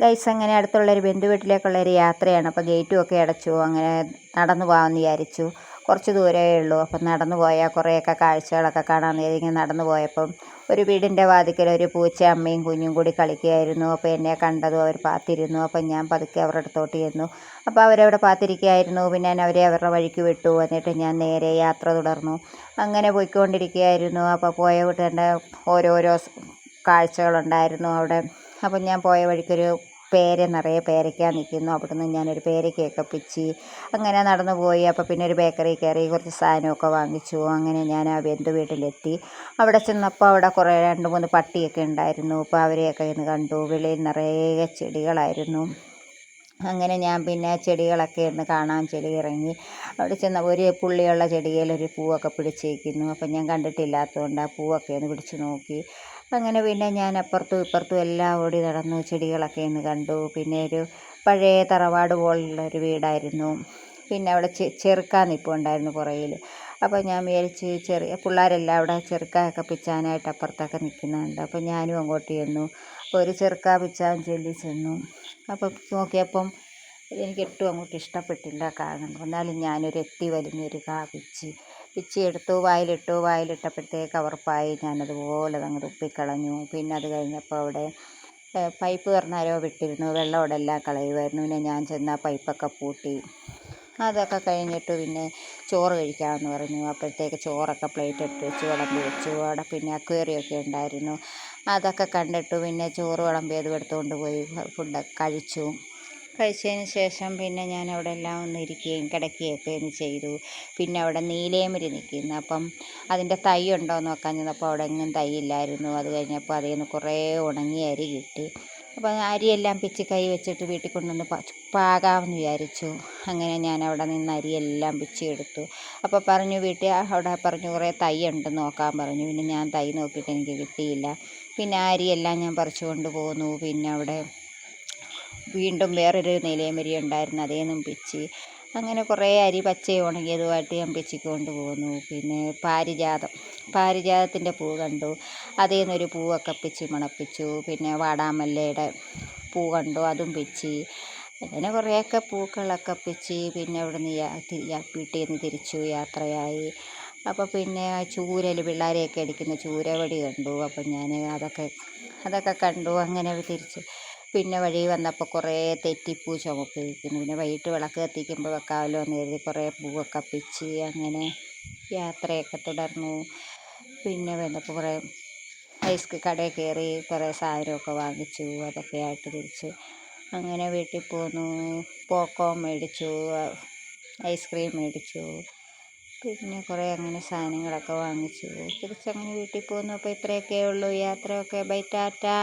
Guys അങ്ങനെ അടുത്തുള്ളൊരു ബന്ധു വീട്ടിലേക്കുള്ളൊരു യാത്രയാണ്. അപ്പോൾ ഗേറ്റും ഒക്കെ അടച്ചു. അങ്ങനെ നടന്നു പോകാമെന്ന് വിചാരിച്ചു. കുറച്ച് ദൂരമേ ഉള്ളൂ. അപ്പം നടന്നു പോയാൽ കുറേയൊക്കെ കാഴ്ചകളൊക്കെ കാണാമെന്ന് കരുതി ഇങ്ങനെ നടന്നു പോയപ്പം ഒരു വീടിന്റെ വാതിക്കൽ ഒരു പൂച്ച അമ്മയും കുഞ്ഞും കൂടി കളിക്കുകയായിരുന്നു. അപ്പോൾ എന്നെ കണ്ടതും അവർ പാത്തിരുന്നു. അപ്പം ഞാൻ പതുക്കെ അവരുടെ അടുത്തോട്ട് ചെന്നു. അപ്പോൾ അവരവിടെ പാത്തിരിക്കുകയായിരുന്നു. പിന്നെ ഞാൻ അവരെ അവരുടെ വഴിക്ക് വിട്ടു. എന്നിട്ട് ഞാൻ നേരെ യാത്ര തുടർന്നു. അങ്ങനെ പോയിക്കൊണ്ടിരിക്കുകയായിരുന്നു. അപ്പോൾ പോയ വീട്ടിന്റെ ഓരോരോ കാഴ്ചകളുണ്ടായിരുന്നു. അവിടെ അപ്പം ഞാൻ പോയ വഴിക്കൊരു പേര നിറയെ പേരയ്ക്ക നിൽക്കുന്നു. അവിടുന്ന് ഞാനൊരു പേരയ്ക്കയൊക്കെ പിച്ചി. അങ്ങനെ നടന്നു പോയി. അപ്പോൾ പിന്നെ ഒരു ബേക്കറി കയറി കുറച്ച് സാധനമൊക്കെ വാങ്ങിച്ചു. അങ്ങനെ ഞാൻ ആ ബന്ധു വീട്ടിലെത്തി. അവിടെ ചെന്നപ്പോൾ അവിടെ കുറേ രണ്ട് മൂന്ന് പട്ടിയൊക്കെ ഉണ്ടായിരുന്നു. അപ്പോൾ അവരെയൊക്കെ ഇന്ന് കണ്ടു. വെളിയിൽ നിറയെ ചെടികളായിരുന്നു. അങ്ങനെ ഞാൻ പിന്നെ ചെടികളൊക്കെ ഇന്ന് കാണാൻ ചെടി ഇറങ്ങി. അവിടെ ചെന്ന ഒരു പുള്ളിയുള്ള ചെടിയിൽ ഒരു പൂവൊക്കെ പിടിച്ചിരിക്കുന്നു. അപ്പം ഞാൻ കണ്ടിട്ടില്ലാത്തതുകൊണ്ട് ആ പൂവൊക്കെ ഒന്ന് പിടിച്ച് നോക്കി. അങ്ങനെ പിന്നെ ഞാൻ അപ്പുറത്തും ഇപ്പുറത്തും എല്ലാം ഓടി നടന്നു. ചെടികളൊക്കെ ഒന്ന് കണ്ടു. പിന്നെ ഒരു പഴയ തറവാട് പോലുള്ള ഒരു വീടായിരുന്നു. പിന്നെ അവിടെ ചെറുക്കാൻ നിൽപ്പുണ്ടായിരുന്നു പുറകിൽ. അപ്പോൾ ഞാൻ വിചാരിച്ച് ചെറിയ പിള്ളേരെല്ലാം അവിടെ ചെറുക്കായൊക്കെ പിച്ചാനായിട്ട് അപ്പുറത്തൊക്കെ നിൽക്കുന്നുണ്ട്. അപ്പോൾ ഞാനും അങ്ങോട്ട് ചെന്നു. അപ്പോൾ ഒരു ചെറുക്ക പിച്ചാൻ ചൊല്ലി ചെന്നു. അപ്പോൾ നോക്കിയപ്പം എനിക്ക് ഒട്ടും അങ്ങോട്ട് ഇഷ്ടപ്പെട്ടില്ല കാരണം എന്നാലും ഞാനൊരു എത്തി വലിഞ്ഞൊരു കാ പിച്ചി. പിച്ചി എടുത്തു വായിലിട്ടു. വായിലിട്ടപ്പോഴത്തേക്ക് കവർപ്പായി ഞാനതുപോലെ അങ്ങ് ഉപ്പിക്കളഞ്ഞു പിന്നെ അത് കഴിഞ്ഞപ്പോൾ അവിടെ പൈപ്പ് തുറന്നാരോ വിട്ടിരുന്നു. വെള്ളം അവിടെ എല്ലാം കളയുമായിരുന്നു. പിന്നെ ഞാൻ ചെന്ന് ആ പൈപ്പൊക്കെ പൂട്ടി. അതൊക്കെ കഴിഞ്ഞിട്ട് പിന്നെ ചോറ് കഴിക്കാമെന്ന് പറഞ്ഞു. അപ്പോഴത്തേക്ക് ചോറൊക്കെ പ്ലേറ്റ് എടുത്ത് വെച്ച് വിളമ്പി വെച്ചു. അവിടെ പിന്നെ അക്വേറിയൊക്കെ ഉണ്ടായിരുന്നു. അതൊക്കെ കണ്ടിട്ട് പിന്നെ ചോറ് വിളമ്പിയത് എടുത്തുകൊണ്ട് പോയി. ഫുഡൊക്കെ കഴിച്ചു. കഴിച്ചതിന് ശേഷം പിന്നെ ഞാൻ അവിടെ എല്ലാം ഒന്ന് ഇരിക്കുകയും കിടക്കുകയൊക്കെ ഒന്ന് ചെയ്തു. പിന്നെ അവിടെ നീലേമരി നിൽക്കുന്നു. അപ്പം അതിന്റെ തൈ ഉണ്ടോ എന്ന് നോക്കാൻ ചെന്നപ്പോൾ അവിടെ എങ്ങും തൈ ഇല്ലായിരുന്നു. അത് കഴിഞ്ഞപ്പോൾ അതിൽ നിന്ന് കുറേ ഉണങ്ങിയ അരി കിട്ടി. അപ്പോൾ അരിയെല്ലാം പിച്ച് കൈ വെച്ചിട്ട് വീട്ടിൽ കൊണ്ടുവന്ന് പാകാമെന്ന് വിചാരിച്ചു. അങ്ങനെ ഞാൻ അവിടെ നിന്ന് അരിയെല്ലാം പിച്ചിയെടുത്തു അപ്പോൾ പറഞ്ഞു വീട്ടിൽ അവിടെ പറഞ്ഞു കുറേ തൈ ഉണ്ട് നോക്കാൻ പറഞ്ഞു. പിന്നെ ഞാൻ തൈ നോക്കിയിട്ട് എനിക്ക് കിട്ടിയില്ല. പിന്നെ അരിയെല്ലാം ഞാൻ പറിച്ചു കൊണ്ട് പോന്നു പിന്നെ അവിടെ വീണ്ടും വേറൊരു നീലയമരി ഉണ്ടായിരുന്നു. അതേന്നും പിച്ചി. അങ്ങനെ കുറേ അരി പച്ചയും ഉണങ്ങിയതുമായിട്ട് ഞാൻ പിച്ചിക്കൊണ്ട് പോന്നു പിന്നെ പാരിജാതം. പാരിജാതത്തിന്റെ പൂ കണ്ടു. അതിൽ നിന്നൊരു പൂവൊക്കെ പിച്ച് മണപ്പിച്ചു. പിന്നെ വാടാമല്ലയുടെ പൂ കണ്ടു. അതും പിച്ചി. അങ്ങനെ കുറേയൊക്കെ പൂക്കളൊക്കെ പിച്ച്. പിന്നെ അവിടുന്ന് വീട്ടിൽ നിന്ന് തിരിച്ചു യാത്രയായി. അപ്പോൾ പിന്നെ ചൂരൽ പിള്ളേരെയൊക്കെ അടിക്കുന്ന ചൂരവടി കണ്ടു. അപ്പം ഞാൻ അതൊക്കെ അതൊക്കെ കണ്ടു. അങ്ങനെ തിരിച്ച് പിന്നെ വഴി വന്നപ്പോൾ കുറേ തെറ്റിപ്പൂ ചുമപ്പിരിക്കുന്നു പിന്നെ വൈകിട്ട് വിളക്ക് കത്തിക്കുമ്പോൾ വെക്കാമല്ലോ എന്ന് കരുതി കുറേ പൂവൊക്കെ പിച്ച് അങ്ങനെ യാത്രയൊക്കെ തുടർന്നു. പിന്നെ വന്നപ്പോൾ കുറേ ഐസ് കടയിൽ കയറി കുറേ സാധനമൊക്കെ വാങ്ങിച്ചു അതൊക്കെ ആയിട്ട് തിരിച്ച് അങ്ങനെ വീട്ടിൽ പോന്നു. പോക്കോ മേടിച്ചു ഐസ്ക്രീം മേടിച്ചു. പിന്നെ കുറേ അങ്ങനെ സാധനങ്ങളൊക്കെ വാങ്ങിച്ചു. തിരിച്ചങ്ങനെ വീട്ടിൽ പോന്നു അപ്പോൾ ഇത്രയൊക്കെ ഉള്ളൂ. യാത്രയൊക്കെ. Bye tata.